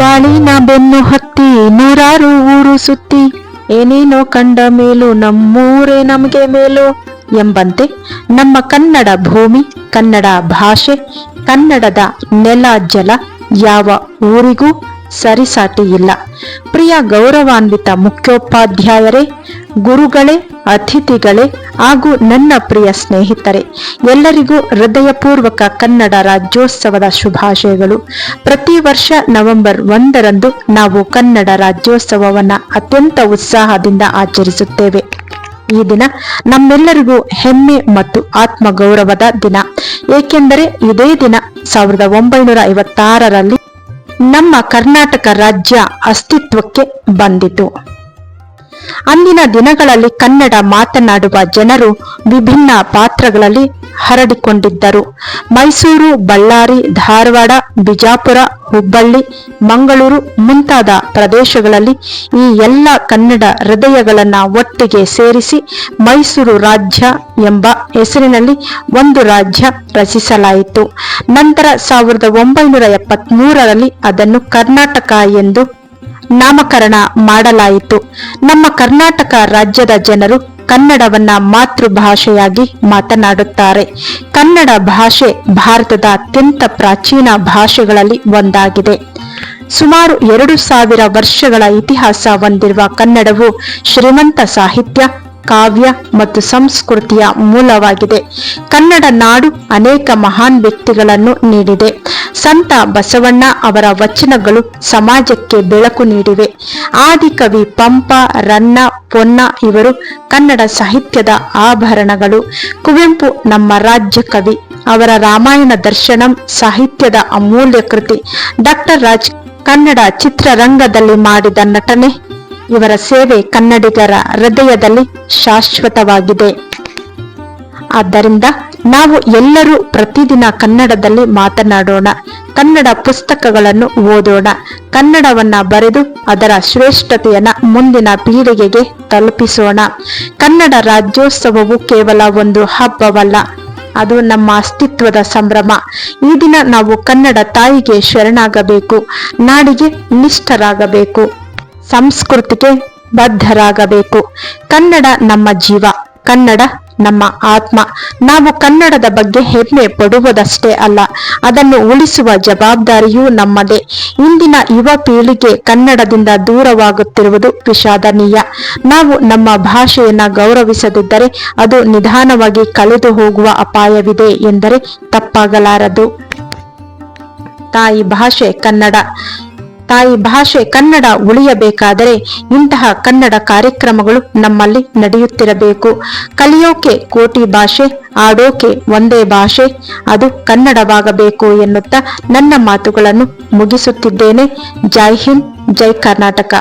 ಬಾಳಿನ ಬೆನ್ನು ಹತ್ತಿ, ನೂರಾರು ಊರು ಸುತ್ತಿ, ಏನೇನೋ ಕಂಡ ಮೇಲು ನಮ್ಮೂರೇ ನಮಗೆ ಮೇಲು ಎಂಬಂತೆ ನಮ್ಮ ಕನ್ನಡ ಭೂಮಿ, ಕನ್ನಡ ಭಾಷೆ, ಕನ್ನಡದ ನೆಲ ಜಲ ಯಾವ ಊರಿಗೂ ಸರಿಸಾಟಿ ಇಲ್ಲ. ಪ್ರಿಯ ಗೌರವಾನ್ವಿತ ಮುಖ್ಯೋಪಾಧ್ಯಾಯರೇ ಗುರುಗಳೇ, ಅತಿಥಿಗಳೇ ಹಾಗೂ ನನ್ನ ಪ್ರಿಯ ಸ್ನೇಹಿತರೆ, ಎಲ್ಲರಿಗೂ ಹೃದಯಪೂರ್ವಕ ಕನ್ನಡ ರಾಜ್ಯೋತ್ಸವದ ಶುಭಾಶಯಗಳು. ಪ್ರತಿ ವರ್ಷ ನವೆಂಬರ್ ಒಂದರಂದು ನಾವು ಕನ್ನಡ ರಾಜ್ಯೋತ್ಸವವನ್ನು ಅತ್ಯಂತ ಉತ್ಸಾಹದಿಂದ ಆಚರಿಸುತ್ತೇವೆ. ಈ ದಿನ ನಮ್ಮೆಲ್ಲರಿಗೂ ಹೆಮ್ಮೆ ಮತ್ತು ಆತ್ಮಗೌರವದ ದಿನ. ಏಕೆಂದರೆ ಇದೇ ದಿನ ಸಾವಿರದ ಒಂಬೈನೂರ ಐವತ್ತಾರರಲ್ಲಿ ನಮ್ಮ ಕರ್ನಾಟಕ ರಾಜ್ಯ ಅಸ್ತಿತ್ವಕ್ಕೆ ಬಂದಿತು. ಅಂದಿನ ದಿನಗಳಲ್ಲಿ ಕನ್ನಡ ಮಾತನಾಡುವ ಜನರು ವಿಭಿನ್ನ ಪಾತ್ರಗಳಲ್ಲಿ ಹರಡಿಕೊಂಡಿದ್ದರು. ಮೈಸೂರು, ಬಳ್ಳಾರಿ, ಧಾರವಾಡ, ಬಿಜಾಪುರ, ಹುಬ್ಬಳ್ಳಿ, ಮಂಗಳೂರು ಮುಂತಾದ ಪ್ರದೇಶಗಳಲ್ಲಿ ಈ ಎಲ್ಲ ಕನ್ನಡ ಹೃದಯಗಳನ್ನ ಒಟ್ಟಿಗೆ ಸೇರಿಸಿ ಮೈಸೂರು ರಾಜ್ಯ ಎಂಬ ಹೆಸರಿನಲ್ಲಿ ಒಂದು ರಾಜ್ಯ ರಚಿಸಲಾಯಿತು. ನಂತರ ಸಾವಿರದ ಒಂಬೈನೂರ ಎಪ್ಪತ್ಮೂರರಲ್ಲಿ ಅದನ್ನು ಕರ್ನಾಟಕ ಎಂದು ನಾಮಕರಣ ಮಾಡಲಾಯಿತು. ನಮ್ಮ ಕರ್ನಾಟಕ ರಾಜ್ಯದ ಜನರು ಕನ್ನಡವನ್ನ ಮಾತೃಭಾಷೆಯಾಗಿ ಮಾತನಾಡುತ್ತಾರೆ. ಕನ್ನಡ ಭಾಷೆ ಭಾರತದ ಅತ್ಯಂತ ಪ್ರಾಚೀನ ಭಾಷೆಗಳಲ್ಲಿ ಒಂದಾಗಿದೆ. ಸುಮಾರು ಎರಡು ಸಾವಿರ ವರ್ಷಗಳ ಇತಿಹಾಸ ಹೊಂದಿರುವ ಕನ್ನಡವು ಶ್ರೀಮಂತ ಸಾಹಿತ್ಯ ಕಾವ್ಯ ಮತ್ತು ಸಂಸ್ಕೃತಿಯ ಮೂಲವಾಗಿದೆ. ಕನ್ನಡ ನಾಡು ಅನೇಕ ಮಹಾನ್ ವ್ಯಕ್ತಿಗಳನ್ನು ನೀಡಿದೆ. ಸಂತ ಬಸವಣ್ಣ ಅವರ ವಚನಗಳು ಸಮಾಜಕ್ಕೆ ಬೆಳಕು ನೀಡಿವೆ. ಆದಿಕವಿ ಪಂಪ, ರನ್ನ, ಪೊನ್ನ ಇವರು ಕನ್ನಡ ಸಾಹಿತ್ಯದ ಆಭರಣಗಳು. ಕುವೆಂಪು ನಮ್ಮ ರಾಜ್ಯ ಕವಿ. ಅವರ ರಾಮಾಯಣ ದರ್ಶನಂ ಸಾಹಿತ್ಯದ ಅಮೂಲ್ಯ ಕೃತಿ. ಡಾಕ್ಟರ್ ರಾಜ್ ಕನ್ನಡ ಚಿತ್ರರಂಗದಲ್ಲಿ ಮಾಡಿದ ನಟನೆ ಇವರ ಸೇವೆ ಕನ್ನಡಿಗರ ಹೃದಯದಲ್ಲಿ ಶಾಶ್ವತವಾಗಿದೆ. ಆದ್ದರಿಂದ ನಾವು ಎಲ್ಲರೂ ಪ್ರತಿದಿನ ಕನ್ನಡದಲ್ಲಿ ಮಾತನಾಡೋಣ. ಕನ್ನಡ ಪುಸ್ತಕಗಳನ್ನು ಓದೋಣ. ಕನ್ನಡವನ್ನ ಬರೆದು ಅದರ ಶ್ರೇಷ್ಠತೆಯನ್ನ ಮುಂದಿನ ಪೀಳಿಗೆಗೆ ತಲುಪಿಸೋಣ. ಕನ್ನಡ ರಾಜ್ಯೋತ್ಸವವು ಕೇವಲ ಒಂದು ಹಬ್ಬವಲ್ಲ, ಅದು ನಮ್ಮ ಅಸ್ತಿತ್ವದ ಸಂಭ್ರಮ. ಈ ದಿನ ನಾವು ಕನ್ನಡ ತಾಯಿಗೆ ಶರಣಾಗಬೇಕು, ನಾಡಿಗೆ ನಿಷ್ಠರಾಗಬೇಕು. ಸಂಸ್ಕೃತಿಗೆ ಬದ್ಧರಾಗಬೇಕು. ಕನ್ನಡ ನಮ್ಮ ಜೀವ, ಕನ್ನಡ ನಮ್ಮ ಆತ್ಮ. ನಾವು ಕನ್ನಡದ ಬಗ್ಗೆ ಹೆಮ್ಮೆ ಪಡುವುದಷ್ಟೇ ಅಲ್ಲ, ಅದನ್ನು ಉಳಿಸುವ ಜವಾಬ್ದಾರಿಯೂ ನಮ್ಮದೇ. ಇಂದಿನ ಯುವ ಪೀಳಿಗೆ ಕನ್ನಡದಿಂದ ದೂರವಾಗುತ್ತಿರುವುದು ವಿಷಾದನೀಯ. ನಾವು ನಮ್ಮ ಭಾಷೆಯನ್ನ ಗೌರವಿಸದಿದ್ದರೆ ಅದು ನಿಧಾನವಾಗಿ ಕಳೆದು ಹೋಗುವ ಅಪಾಯವಿದೆ ಎಂದರೆ ತಪ್ಪಾಗಲಾರದು. ತಾಯಿ ಭಾಷೆ ಕನ್ನಡ. ತಾಯಿ ಭಾಷೆ ಕನ್ನಡ ಉಳಿಯಬೇಕಾದರೆ ಇಂತಹ ಕನ್ನಡ ಕಾರ್ಯಕ್ರಮಗಳು ನಮ್ಮಲ್ಲಿ ನಡೆಯುತ್ತಿರಬೇಕು. ಕಲಿಯೋಕೆ ಕೋಟಿ ಭಾಷೆ, ಆಡೋಕೆ ಒಂದೇ ಭಾಷೆ, ಅದು ಕನ್ನಡವಾಗಬೇಕು ಎನ್ನುತ್ತಾ ನನ್ನ ಮಾತುಗಳನ್ನು ಮುಗಿಸುತ್ತಿದ್ದೇನೆ. ಜೈ ಹಿಂದ್, ಜೈ ಕರ್ನಾಟಕ.